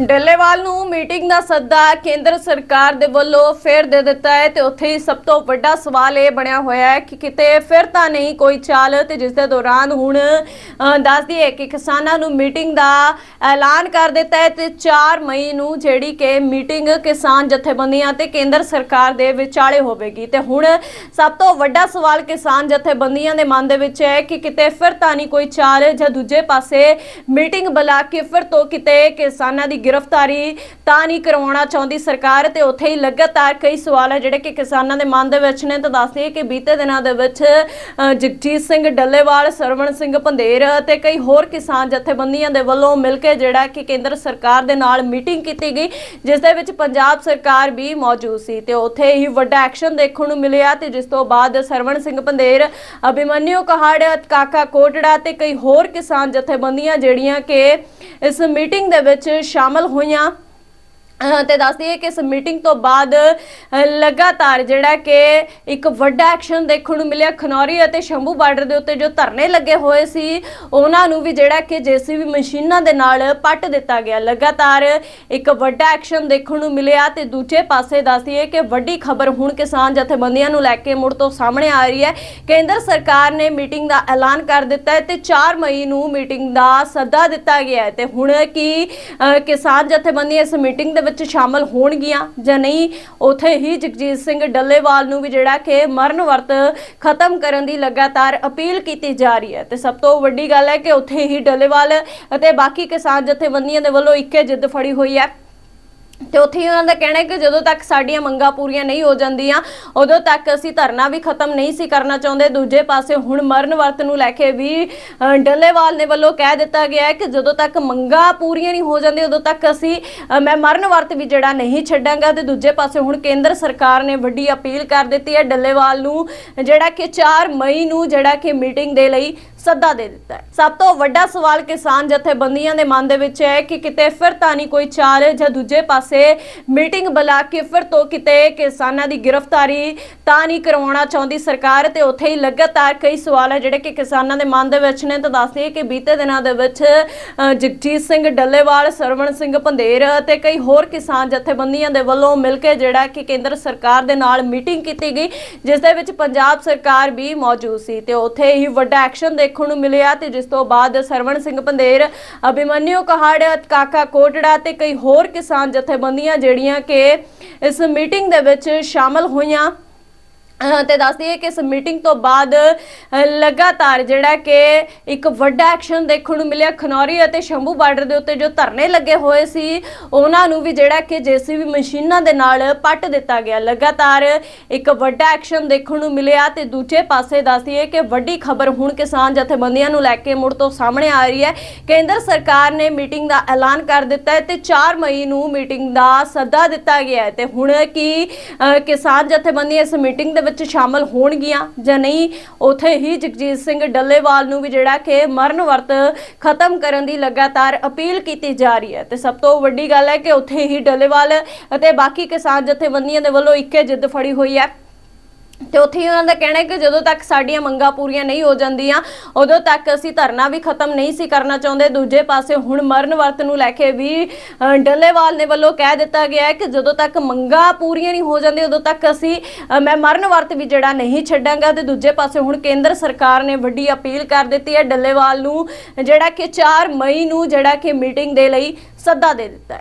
ਡੱਲੇਵਾਲ ਨੂੰ ਮੀਟਿੰਗ ਦਾ ਸੱਦਾ ਕੇਂਦਰ ਸਰਕਾਰ ਦੇ ਵੱਲੋਂ ਫੇਰ ਦੇ ਦਿੱਤਾ ਹੈ ਤੇ ਉੱਥੇ ਹੀ ਸਭ ਤੋਂ ਵੱਡਾ ਸਵਾਲ ਇਹ ਬਣਿਆ ਹੋਇਆ ਹੈ ਕਿ ਕਿਤੇ ਫਿਰ ਤਾਂ ਨਹੀਂ ਕੋਈ ਚਾਲ ਤੇ ਜਿਸ ਦੇ ਦੌਰਾਨ ਹੁਣ ਅ, ਦੱਸ ਦਈਏ ਕਿ ਕਿਸਾਨਾਂ ਨੂੰ ਮੀਟਿੰਗ ਦਾ ਐਲਾਨ ਕਰ ਦਿੱਤਾ ਹੈ ਤੇ 4 ਮਈ ਨੂੰ ਜਿਹੜੀ ਕਿ ਮੀਟਿੰਗ ਕਿਸਾਨ ਜਥੇਬੰਦੀਆਂ ਤੇ ਕੇਂਦਰ ਸਰਕਾਰ ਦੇ ਵਿਚਾਲੇ ਹੋਵੇਗੀ। ਤੇ ਹੁਣ ਸਭ ਤੋਂ ਵੱਡਾ ਸਵਾਲ ਕਿਸਾਨ ਜਥੇਬੰਦੀਆਂ ਦੇ ਮਨ ਦੇ ਵਿੱਚ ਹੈ ਕਿ ਕਿਤੇ ਫਿਰ ਤਾਂ ਨਹੀਂ ਕੋਈ ਚਾਲ ਜਾਂ ਦੂਜੇ ਪਾਸੇ ਮੀਟਿੰਗ ਬੁਲਾ ਕੇ ਫਿਰ ਤੋਂ ਕਿਤੇ ਕਿਸਾਨਾਂ ਦੀ ਗ੍ਰਿਫਤਾਰੀ ਤਾਂ ਨਹੀਂ ਕਰਵਾਉਣਾ ਚਾਹੁੰਦੀ ਸਰਕਾਰ ਤੇ ਉੱਥੇ ਹੀ ਲਗਾਤਾਰ ਕਈ ਸਵਾਲ ਹੈ ਜਿਹੜੇ ਕਿ ਕਿਸਾਨਾਂ ਦੇ ਮਨ ਦੇ ਵਿੱਚ ਨੇ। ਤਾਂ ਦੱਸਦੇ ਕਿ ਬੀਤੇ ਦਿਨਾਂ ਦੇ ਵਿੱਚ ਜਗਜੀਤ ਸਿੰਘ ਡੱਲੇਵਾਲ, ਸਰਵਣ ਸਿੰਘ ਪੰਧੇਰ ਤੇ ਕਈ ਹੋਰ ਕਿਸਾਨ ਜਥੇਬੰਦੀਆਂ ਦੇ ਵੱਲੋਂ ਮਿਲ ਕੇ ਜਿਹੜਾ ਕਿ ਕੇਂਦਰ ਸਰਕਾਰ ਦੇ ਨਾਲ ਮੀਟਿੰਗ ਕੀਤੀ ਗਈ, ਜਿਸ ਦੇ ਵਿੱਚ ਪੰਜਾਬ ਸਰਕਾਰ ਵੀ ਮੌਜੂਦ ਸੀ ਤੇ ਉੱਥੇ ਹੀ ਵੱਡਾ ਐਕਸ਼ਨ ਦੇਖਣ ਨੂੰ ਮਿਲਿਆ ਤੇ ਜਿਸ ਤੋਂ ਬਾਅਦ ਸਰਵਣ ਸਿੰਘ ਪੰਧੇਰ ਅਭਿਮਨਿਊ ਕਹਾੜ, ਕਾਕਾ ਕੋਟੜਾ ਤੇ ਕਈ ਹੋਰ ਕਿਸਾਨ ਜਥੇਬੰਦੀਆਂ ਜਿਹੜੀਆਂ ਕਿ ਇਸ ਮੀਟਿੰਗ ਦੇ ਵਿੱਚ ਸ਼ਾਮਲ ਹੋਈਆਂ। ਅਹ ਤੇ ਦੱਸ ਦਈਏ ਕਿ ਇਸ ਮੀਟਿੰਗ ਤੋਂ ਬਾਅਦ ਲਗਾਤਾਰ ਜਿਹੜਾ ਕਿ ਇੱਕ ਵੱਡਾ ਐਕਸ਼ਨ ਦੇਖਣ ਨੂੰ ਮਿਲਿਆ। ਖਨੌਰੀ ਅਤੇ ਸ਼ੰਭੂ ਬਾਰਡਰ ਦੇ ਉੱਤੇ ਜੋ ਧਰਨੇ ਲੱਗੇ ਹੋਏ ਸੀ, ਉਹਨਾਂ ਨੂੰ ਵੀ ਜਿਹੜਾ ਕਿ ਜੀਸੀਬੀ ਮਸ਼ੀਨਾਂ ਦੇ ਨਾਲ ਪੱਟ ਦਿੱਤਾ ਗਿਆ। ਲਗਾਤਾਰ ਇੱਕ ਵੱਡਾ ਐਕਸ਼ਨ ਦੇਖਣ ਨੂੰ ਮਿਲਿਆ ਤੇ ਦੂਜੇ ਪਾਸੇ ਦੱਸ ਦਈਏ ਕਿ ਵੱਡੀ ਖਬਰ ਹੁਣ ਕਿਸਾਨ ਜਥੇਬੰਦੀਆਂ ਨੂੰ ਲੈ ਕੇ ਮੁੜ ਤੋਂ ਸਾਹਮਣੇ ਆ ਰਹੀ ਹੈ। ਕੇਂਦਰ ਸਰਕਾਰ ਨੇ ਮੀਟਿੰਗ ਦਾ ਐਲਾਨ ਕਰ ਦਿੱਤਾ ਹੈ ਤੇ 4 ਮਈ ਨੂੰ ਮੀਟਿੰਗ ਦਾ ਸੱਦਾ ਦਿੱਤਾ ਗਿਆ ਹੈ। ਤੇ ਹੁਣ ਕੀ ਕਿਸਾਨ ਜਥੇਬੰਦੀਆਂ ਇਸ ਮੀਟਿੰਗ ਦੇ ਵਿੱਚ ਸ਼ਾਮਲ ਹੋਣਗੀਆਂ ਜਾਂ ਨਹੀਂ, ਉਥੇ ਹੀ ਜਗਜੀਤ ਸਿੰਘ ਡੱਲੇਵਾਲ ਨੂੰ ਵੀ ਜਿਹੜਾ ਕਿ ਮਰਨ ਵਰਤ ਖਤਮ ਕਰਨ ਦੀ ਲਗਾਤਾਰ ਅਪੀਲ ਕੀਤੀ ਜਾ ਰਹੀ ਹੈ। ਤੇ ਸਭ ਤੋਂ ਵੱਡੀ ਗੱਲ ਹੈ ਕਿ ਉਥੇ ਹੀ ਡੱਲੇਵਾਲ ਅਤੇ ਬਾਕੀ ਕਿਸਾਨ ਜਥੇਬੰਦੀਆਂ ਦੇ ਵੱਲੋਂ ਇੱਕੇ ਜਿੱਦ ਫੜੀ ਹੋਈ ਹੈ। ਤੇ ਉੱਥੇ ਹੀ ਉਹਨਾਂ ਦਾ ਕਹਿਣਾ ਹੈ ਕਿ ਜਦੋਂ ਤੱਕ ਸਾਡੀਆਂ ਮੰਗਾਂ ਪੂਰੀਆਂ ਨਹੀਂ ਹੋ ਜਾਂਦੀਆਂ ਉਦੋਂ ਤੱਕ ਅਸੀਂ ਧਰਨਾ ਵੀ ਖਤਮ ਨਹੀਂ ਸੀ ਕਰਨਾ ਚਾਹੁੰਦੇ। ਦੂਜੇ ਪਾਸੇ ਹੁਣ ਮਰਨ ਵਰਤ ਨੂੰ ਲੈ ਕੇ ਵੀ ਅ, ਡੱਲੇਵਾਲ ਨੇ ਵੱਲੋਂ ਕਹਿ ਦਿੱਤਾ ਗਿਆ ਹੈ ਕਿ ਜਦੋਂ ਤੱਕ ਮੰਗਾਂ ਪੂਰੀਆਂ ਨਹੀਂ ਹੋ ਜਾਂਦੀਆਂ ਉਦੋਂ ਤੱਕ ਅਸੀਂ ਅ, ਮੈਂ ਮਰਨ ਵਰਤ ਵੀ ਜਿਹੜਾ ਨਹੀਂ ਛੱਡਾਂਗਾ। ਤੇ ਦੂਜੇ ਪਾਸੇ ਹੁਣ ਕੇਂਦਰ ਸਰਕਾਰ ਨੇ ਵੱਡੀ ਅਪੀਲ ਕਰ ਦਿੱਤੀ ਹੈ ਡੱਲੇਵਾਲ ਨੂੰ ਜਿਹੜਾ ਕਿ 4 ਮਈ ਨੂੰ ਜਿਹੜਾ ਕਿ ਮੀਟਿੰਗ ਦੇ ਲਈ ਸੱਦਾ ਦੇ ਦਿੱਤਾ ਹੈ। ਸਭ ਤੋਂ ਵੱਡਾ ਸਵਾਲ ਕਿਸਾਨ ਜਥੇਬੰਦੀਆਂ ਦੇ ਮਨ ਦੇ ਵਿੱਚ ਹੈ ਕਿ ਕਿਤੇ ਫਿਰ ਤਾਂ ਨਹੀਂ ਕੋਈ ਚਾਲ ਜਾਂ ਦੂਜੇ ਪਾਸੇ ਮੀਟਿੰਗ ਬੁਲਾ ਕੇ ਫਿਰ ਤੋਂ ਕਿਤੇ ਕਿਸਾਨਾਂ ਦੀ ਗ੍ਰਿਫਤਾਰੀ ਤਾਂ ਨਹੀਂ ਕਰਵਾਉਣਾ ਚਾਹੁੰਦੀ ਸਰਕਾਰ ਤੇ ਉੱਥੇ ਹੀ ਲਗਾਤਾਰ ਕਈ ਸਵਾਲ ਹੈ ਜਿਹੜੇ ਕਿ ਕਿਸਾਨਾਂ ਦੇ ਮਨ ਦੇ ਵਿੱਚ ਨੇ। ਤਾਂ ਦੱਸਦੇ ਕਿ ਬੀਤੇ ਦਿਨਾਂ ਦੇ ਵਿੱਚ ਜਗਜੀਤ ਸਿੰਘ ਡੱਲੇਵਾਲ, ਸਰਵਣ ਸਿੰਘ ਪੰਧੇਰ ਤੇ ਕਈ ਹੋਰ ਕਿਸਾਨ ਜਥੇਬੰਦੀਆਂ ਦੇ ਵੱਲੋਂ ਮਿਲ ਕੇ ਜਿਹੜਾ ਕਿ ਕੇਂਦਰ ਸਰਕਾਰ ਦੇ ਨਾਲ ਮੀਟਿੰਗ ਕੀਤੀ ਗਈ, ਜਿਸ ਦੇ ਵਿੱਚ ਪੰਜਾਬ ਸਰਕਾਰ ਵੀ ਮੌਜੂਦ ਸੀ ਤੇ ਉੱਥੇ ਹੀ ਵੱਡਾ ਐਕਸ਼ਨ ਦੇ ਦੇਖਣ ਨੂੰ ਮਿਲਿਆ ਤੇ ਜਿਸ ਤੋਂ ਬਾਅਦ ਸਰਵਣ ਸਿੰਘ ਪੰਧੇਰ ਅਭਿਮਨਿਊ ਕਹਾੜ, ਕਾਕਾ ਕੋਟੜਾ ਤੇ ਕਈ ਹੋਰ ਕਿਸਾਨ ਜਥੇਬੰਦੀਆਂ ਜਿਹੜੀਆਂ ਕਿ ਇਸ ਮੀਟਿੰਗ ਦੇ ਵਿੱਚ ਸ਼ਾਮਲ ਹੋਈਆਂ। ਤੇ ਦੱਸ ਦਈਏ ਕਿ ਇਸ ਮੀਟਿੰਗ ਤੋਂ ਬਾਅਦ ਲਗਾਤਾਰ ਜਿਹੜਾ ਕਿ ਇੱਕ ਵੱਡਾ ਐਕਸ਼ਨ ਦੇਖਣ ਨੂੰ ਮਿਲਿਆ। ਖਨੌਰੀ ਅਤੇ ਸ਼ੰਭੂ ਬਾਰਡਰ ਦੇ ਉੱਤੇ ਜੋ ਧਰਨੇ ਲੱਗੇ ਹੋਏ ਸੀ, ਉਹਨਾਂ ਨੂੰ ਵੀ ਜਿਹੜਾ ਕਿ ਜੀਸੀਬੀ ਮਸ਼ੀਨਾਂ ਦੇ ਨਾਲ ਪੱਟ ਦਿੱਤਾ ਗਿਆ। ਲਗਾਤਾਰ ਇੱਕ ਵੱਡਾ ਐਕਸ਼ਨ ਦੇਖਣ ਨੂੰ ਮਿਲਿਆ ਤੇ ਦੂਜੇ ਪਾਸੇ ਦੱਸ ਦਈਏ ਕਿ ਵੱਡੀ ਖਬਰ ਹੁਣ ਕਿਸਾਨ ਜਥੇਬੰਦੀਆਂ ਨੂੰ ਲੈ ਕੇ ਮੁੜ ਤੋਂ ਸਾਹਮਣੇ ਆ ਰਹੀ ਹੈ। ਕੇਂਦਰ ਸਰਕਾਰ ਨੇ ਮੀਟਿੰਗ ਦਾ ਐਲਾਨ ਕਰ ਦਿੱਤਾ ਹੈ ਤੇ 4 ਮਈ ਨੂੰ ਮੀਟਿੰਗ ਦਾ ਸੱਦਾ ਦਿੱਤਾ ਗਿਆ ਹੈ। ਤੇ ਹੁਣ ਕੀ ਕਿਸਾਨ ਜਥੇਬੰਦੀਆਂ ਇਸ ਮੀਟਿੰਗ ਦੇ ਵਿੱਚ ਸ਼ਾਮਲ ਹੋਣਗੀਆਂ ਜਾਂ ਨਹੀਂ, ਉਥੇ ਹੀ ਜਗਜੀਤ ਸਿੰਘ ਡੱਲੇਵਾਲ ਨੂੰ ਵੀ ਜਿਹੜਾ ਕਿ ਮਰਨ ਵਰਤ ਖਤਮ ਕਰਨ ਦੀ ਲਗਾਤਾਰ ਅਪੀਲ ਕੀਤੀ ਜਾ ਰਹੀ ਹੈ। ਤੇ ਸਭ ਤੋਂ ਵੱਡੀ ਗੱਲ ਹੈ ਕਿ ਉਥੇ ਹੀ ਡੱਲੇਵਾਲ ਅਤੇ ਬਾਕੀ ਕਿਸਾਨ ਜਥੇਬੰਦੀਆਂ ਦੇ ਵੱਲੋਂ ਇੱਕੇ ਜਿੱਦ ਫੜੀ ਹੋਈ ਹੈ। ਤੇ ਉੱਥੇ ਹੀ ਉਹਨਾਂ ਦਾ ਕਹਿਣਾ ਹੈ ਕਿ ਜਦੋਂ ਤੱਕ ਸਾਡੀਆਂ ਮੰਗਾਂ ਪੂਰੀਆਂ ਨਹੀਂ ਹੋ ਜਾਂਦੀਆਂ ਉਦੋਂ ਤੱਕ ਅਸੀਂ ਧਰਨਾ ਵੀ ਖਤਮ ਨਹੀਂ ਸੀ ਕਰਨਾ ਚਾਹੁੰਦੇ। ਦੂਜੇ ਪਾਸੇ ਹੁਣ ਮਰਨ ਵਰਤ ਨੂੰ ਲੈ ਕੇ ਵੀ ਅ, ਡੱਲੇਵਾਲ ਨੇ ਵੱਲੋਂ ਕਹਿ ਦਿੱਤਾ ਗਿਆ ਹੈ ਕਿ ਜਦੋਂ ਤੱਕ ਮੰਗਾਂ ਪੂਰੀਆਂ ਨਹੀਂ ਹੋ ਜਾਂਦੀਆਂ ਉਦੋਂ ਤੱਕ ਅਸੀਂ ਅ, ਮੈਂ ਮਰਨ ਵਰਤ ਵੀ ਜਿਹੜਾ ਨਹੀਂ ਛੱਡਾਂਗਾ। ਤੇ ਦੂਜੇ ਪਾਸੇ ਹੁਣ ਕੇਂਦਰ ਸਰਕਾਰ ਨੇ ਵੱਡੀ ਅਪੀਲ ਕਰ ਦਿੱਤੀ ਹੈ। ਡੱਲੇਵਾਲ ਨੂੰ ਜਿਹੜਾ ਕਿ 4 ਮਈ ਨੂੰ ਜਿਹੜਾ ਕਿ ਮੀਟਿੰਗ ਦੇ ਲਈ ਸੱਦਾ ਦੇ ਦਿੱਤਾ ਹੈ।